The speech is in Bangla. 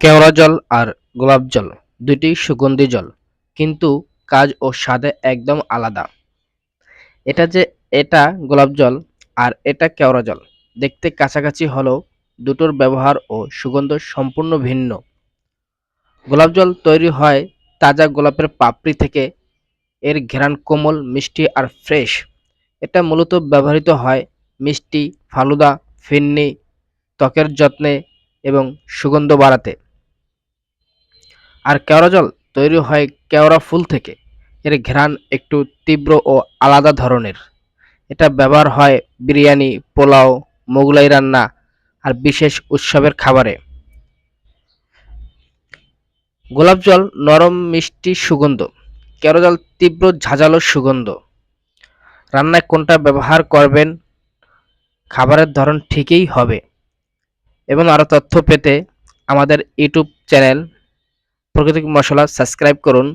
কেওড়া জল আর গোলাপ জল দুটি সুগন্ধি জল, কিন্তু কাজ ও স্বাদে একদম আলাদা। এটা যে এটা গোলাপ জল আর এটা কেওড়া জল, দেখতে কাছাকাছি হলেও দুটোর ব্যবহার ও সুগন্ধ সম্পূর্ণ ভিন্ন। গোলাপ জল তৈরি হয় তাজা গোলাপের পাপড়ি থেকে, এর ঘ্রাণ কোমল, মিষ্টি আর ফ্রেশ। এটা মূলত ব্যবহৃত হয় মিষ্টি, ফালুদা, ফিন্নি, ত্বকের যত্নে এবং সুগন্ধ বাড়াতে। আর কেওড়া জল তৈরি হয় কেওড়া ফুল থেকে। এর ঘ্রাণ একটু তীব্র ও আলাদা ধরনের। এটা ব্যবহার হয় বিরিয়ানি, পোলাও, মোগলাই রান্না আর বিশেষ উৎসবের খাবারে। গোলাপ জল নরম, মিষ্টি, সুগন্ধ। কেওড়া জল তীব্র, ঝাঁঝালো সুগন্ধ। রান্নায় কোনটা ব্যবহার করবেন? খাবারের ধরন ঠিকই হবে। এবং আরও তথ্য পেতে আমাদের ইউটিউব চ্যানেল প্রাকৃতিক মশলা সাবস্ক্রাইব করুন।